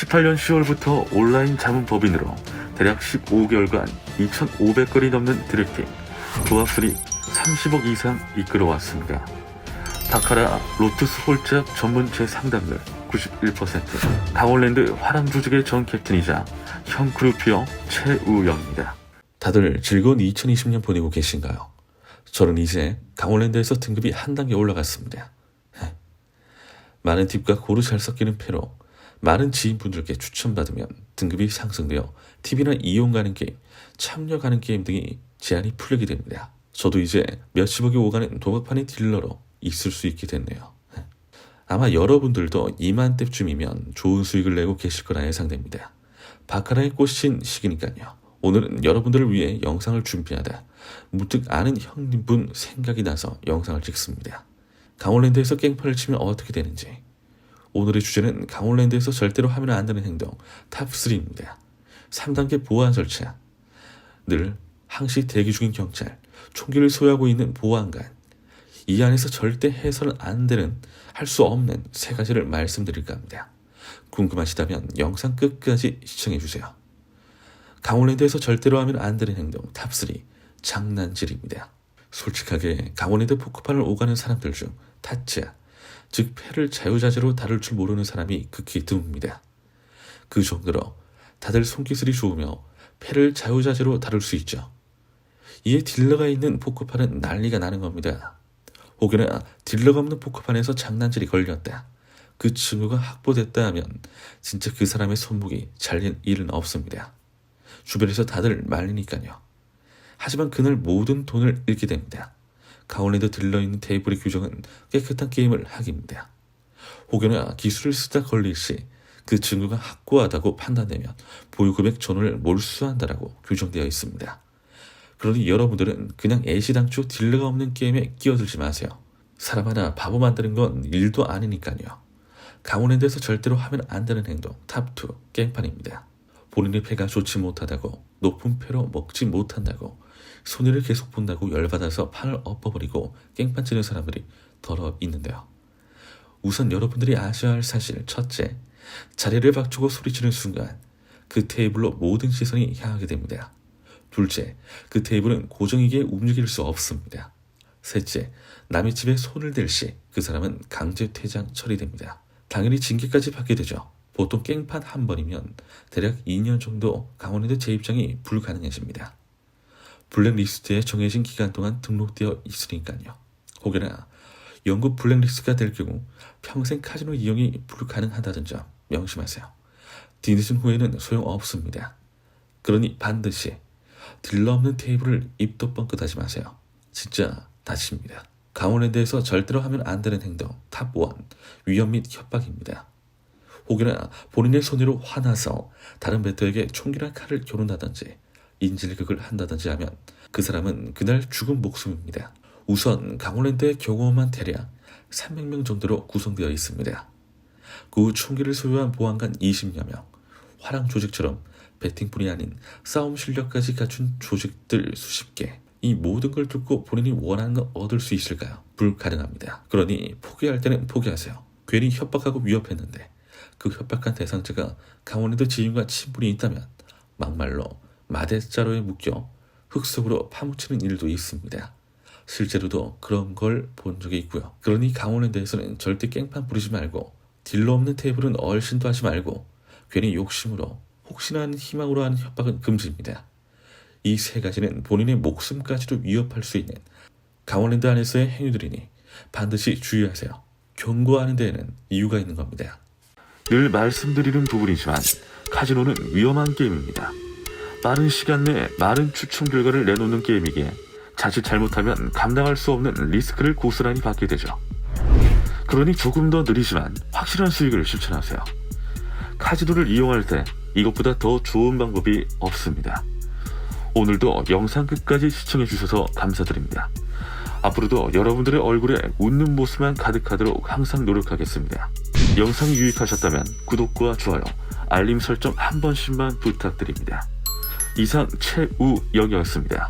18년 10월부터 온라인 자문 법인으로 대략 15개월간 2,500건이 넘는 드래핑, 조합수리 30억 이상 이끌어왔습니다. 바카라 로투스 홀짝 전문 재상담률 91%, 강원랜드 화랑 조직의 전 캡틴이자 형 그룹피어 최우영입니다. 다들 즐거운 2020년 보내고 계신가요? 저는 이제 강원랜드에서 등급이 한 단계 올라갔습니다. 헤. 많은 팁과 고루 잘 섞이는 패로 많은 지인분들께 추천받으면 등급이 상승되어 TV나 이용 가는 게임, 참여 가는 게임 등이 제한이 풀리게 됩니다. 저도 이제 몇십억이 오가는 도박판의 딜러로 있을 수 있게 됐네요. 헤. 아마 여러분들도 이맘때쯤이면 좋은 수익을 내고 계실 거라 예상됩니다. 바카라에 꽂힌 시기니까요. 오늘은 여러분들을 위해 영상을 준비하다 문득 아는 형님분 생각이 나서 영상을 찍습니다. 강원랜드에서 깽판을 치면 어떻게 되는지 오늘의 주제는 강원랜드에서 절대로 하면 안 되는 행동 탑3입니다. 3단계 보안 절차 늘 항시 대기 중인 경찰 총기를 소유하고 있는 보안관 이 안에서 절대 해서는 안 되는 할 수 없는 세 가지를 말씀드릴까 합니다. 궁금하시다면 영상 끝까지 시청해주세요. 강원랜드에서 절대로 하면 안 되는 행동 탑3 장난질입니다. 솔직하게 강원랜드 포크판을 오가는 사람들 중 타짜 즉 패를 자유자재로 다룰 줄 모르는 사람이 극히 드뭅니다. 그 정도로 다들 손기술이 좋으며 패를 자유자재로 다룰 수 있죠. 이에 딜러가 있는 포크판은 난리가 나는 겁니다. 혹여나 딜러가 없는 포크판에서 장난질이 걸렸다. 그 친구가 확보됐다 하면 진짜 그 사람의 손목이 잘린 일은 없습니다. 주변에서 다들 말리니까요. 하지만 그날 모든 돈을 잃게 됩니다. 강원랜드 들러있는 테이블의 규정은 깨끗한 게임을 하기입니다. 혹여나 기술을 쓰다 걸릴 시그 친구가 확고하다고 판단되면 보유금액 전원을 몰수한다라고 규정되어 있습니다. 그러니 여러분들은 그냥 애시당초 딜러가 없는 게임에 끼어들지 마세요. 사람 하나 바보 만드는 건 일도 아니니까요. 강원랜드에서 절대로 하면 안 되는 행동 탑2 깽판입니다. 본인의 패가 좋지 못하다고 높은 패로 먹지 못한다고 손해를 계속 본다고 열받아서 판을 엎어버리고 깽판 치는 사람들이 더러 있는데요. 우선 여러분들이 아셔야 할 사실 첫째, 자리를 박추고 소리치는 순간 그 테이블로 모든 시선이 향하게 됩니다. 둘째, 그 테이블은 고정이게 움직일 수 없습니다. 셋째, 남의 집에 손을 댈 시 그 사람은 강제 퇴장 처리됩니다. 당연히 징계까지 받게 되죠. 보통 깽판 한 번이면 대략 2년 정도 강원랜드 재입장이 불가능해집니다. 블랙리스트에 정해진 기간 동안 등록되어 있으니까요. 혹여나 영국 블랙리스트가 될 경우 평생 카지노 이용이 불가능하다는 점 명심하세요. 뒤늦은 후에는 소용없습니다. 그러니 반드시 딜러 없는 테이블을 입도 뻥끗하지 마세요. 진짜 다칩니다. 강원랜드에서 절대로 하면 안 되는 행동 탑1 위험 및 협박입니다. 혹여나 본인의 손해로 화나서 다른 배터에게 총기나 칼을 겨눈다든지 인질극을 한다든지 하면 그 사람은 그날 죽은 목숨입니다. 우선 강원랜드의 경호원만 대략 300명 정도로 구성되어 있습니다. 그 총기를 소유한 보안관 20여 명, 화랑 조직처럼 배팅뿐이 아닌 싸움 실력까지 갖춘 조직들 수십 개. 이 모든 걸 듣고 본인이 원하는 걸 얻을 수 있을까요? 불가능합니다. 그러니 포기할 때는 포기하세요. 괜히 협박하고 위협했는데 그 협박한 대상자가 강원랜드 지인과 친분이 있다면 막말로 마대자루에 묶여 흙 속으로 파묻히는 일도 있습니다. 실제로도 그런 걸 본 적이 있고요. 그러니 강원랜드에서는 절대 깽판 부리지 말고 딜러 없는 테이블은 얼씬도 하지 말고 괜히 욕심으로 혹시나 하는 희망으로 하는 협박은 금지입니다. 이 세 가지는 본인의 목숨까지도 위협할 수 있는 강원랜드 안에서의 행위들이니 반드시 주의하세요. 경고하는 데에는 이유가 있는 겁니다. 늘 말씀드리는 부분이지만 카지노는 위험한 게임입니다. 빠른 시간 내에 많은 추첨 결과를 내놓는 게임이기에 자칫 잘못하면 감당할 수 없는 리스크를 고스란히 받게 되죠. 그러니 조금 더 느리지만 확실한 수익을 실천하세요. 카지노를 이용할 때 이것보다 더 좋은 방법이 없습니다. 오늘도 영상 끝까지 시청해주셔서 감사드립니다. 앞으로도 여러분들의 얼굴에 웃는 모습만 가득하도록 항상 노력하겠습니다. 영상이 유익하셨다면 구독과 좋아요, 알림 설정 한 번씩만 부탁드립니다. 이상 최우영이었습니다.